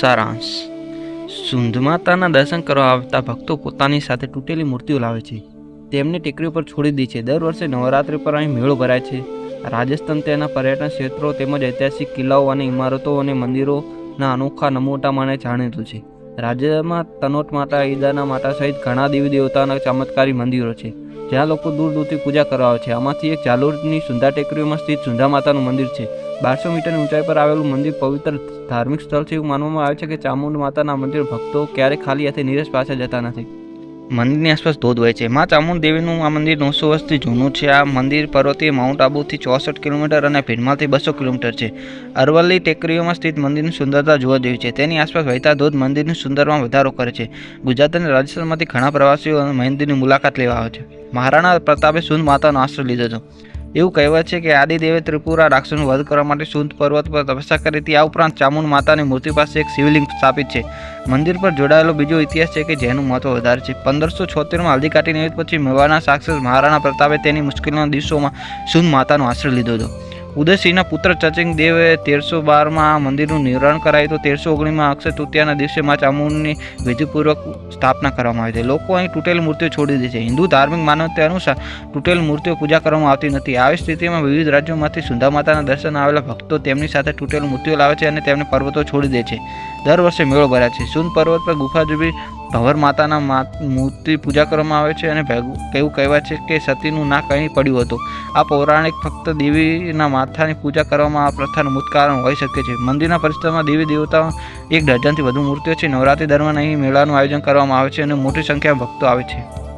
સારાંશ. સુંધ માતાના દર્શન કરવા આવતા ભક્તો પોતાની સાથે તૂટેલી મૂર્તિઓ લાવે છે. તેમને ટેકરી પર છોડી દે છે. દર વર્ષે નવરાત્રિ પર અહીં મેળો ભરાય છે. રાજસ્થાન તેના પર્યટન ક્ષેત્રો તેમજ ઐતિહાસિક કિલ્લાઓ અને ઇમારતો અને મંદિરોના અનોખા નમૂટા માટે જાણીતું છે. રાજ્યમાં તનોટ માતા ઈદાના માતા સહિત ઘણા દેવી દેવતાના ચમત્કારી મંદિરો છે. જ્યાં લોકો દૂર દૂરથી પૂજા કરવા આવે છે. આમાંથી એક જાલોરની સુંદા ટેકરીઓમાં સ્થિત સુંધા માતાનું મંદિર છે. બારસો મીટરની ઊંચાઈ પર આવેલું મંદિર પવિત્ર ધાર્મિક સ્થળ છે એવું માનવામાં આવે છે કે ચામુંડ માતાના મંદિર ભક્તો ક્યારેય ખાલી હાથે નીરજ પાછા જતા નથી. મંદિરની આસપાસ ધોધ હોય છે. મા ચામુંડ દેવીનું આ મંદિર નવસો વર્ષથી જૂનું છે. આ મંદિર પર્વતીય માઉન્ટ આબુથી ચોસઠ કિલોમીટર અને ભીડમાલથી બસો કિલોમીટર છે. અરવલ્લી ટેકરીઓમાં સ્થિત મંદિરની સુંદરતા જોવા જેવી છે. તેની આસપાસ વહેતા ધોધ મંદિરની સુંદરમાં વધારો કરે છે. ગુજરાત અને રાજસ્થાનમાંથી ઘણા પ્રવાસીઓ મંદિરની મુલાકાત લેવા આવે છે. મહારાણા પ્રતાપે સુંદ માતાનો આશ્રય લીધો હતો. એવું કહેવાય છે કે આદિદેવે ત્રિપુરા રાક્ષસનો વધ કરવા માટે સુંદ પર્વત પર તપસ્યા કરી હતી. આ ઉપરાંત ચામુંડ માતાની મૂર્તિ પાસે એક શિવલિંગ સ્થાપિત છે. મંદિર પર જોડાયેલો બીજો ઇતિહાસ છે કે જેનું મહત્વ વધારે છે. પંદરસો છોતેરમાં હલ્દી નિમિત્ત પછી મેવાડના સાક્ષસ મહારાણા પ્રતાપે તેની મુશ્કેલીના દિવસોમાં સુંદ માતાનો આશ્રય લીધો હતો. ઉદયસિંહના પુત્ર ચચિંગ દેવે તેરસો બારમાં આ મંદિરનું નિર્માણ કરાયું તો તેરસો ઓગણીમાં અક્ષય તૃતીયાના દિવસે મા ચામુંડની વિધિપૂર્વક સ્થાપના કરવામાં આવી હતી. લોકો અહીં તૂટેલ મૂર્તિઓ છોડી દે છે. હિન્દુ ધાર્મિક માનવતા અનુસાર તૂટેલ મૂર્તિઓ પૂજા કરવામાં આવતી નથી. આવી સ્થિતિમાં વિવિધ રાજ્યોમાંથી સુંદા માતાના દર્શન આવેલા ભક્તો તેમની સાથે તૂટેલ મૂર્તિઓ લાવે છે અને તેમને પર્વતો છોડી દે છે. દર વર્ષે મેળો ભરાય છે. સુંદ પર્વત પર ગુફા જેવી ભવર માતાના મૂર્તિ પૂજા કરવામાં આવે છે અને ભેગું એવું કહેવાય છે કે સતીનું નાક અહીં પડ્યું હતું. આ પૌરાણિક ફક્ત દેવીના માથાની પૂજા કરવામાં આ પ્રથાનું મૂળ કારણ હોઈ શકે છે. મંદિરના પરિસરમાં દેવી દેવતાઓ એક ડઝનથી વધુ મૂર્તિઓ છે. નવરાત્રી દરમિયાન અહીં મેળાનું આયોજન કરવામાં આવે છે અને મોટી સંખ્યામાં ભક્તો આવે છે.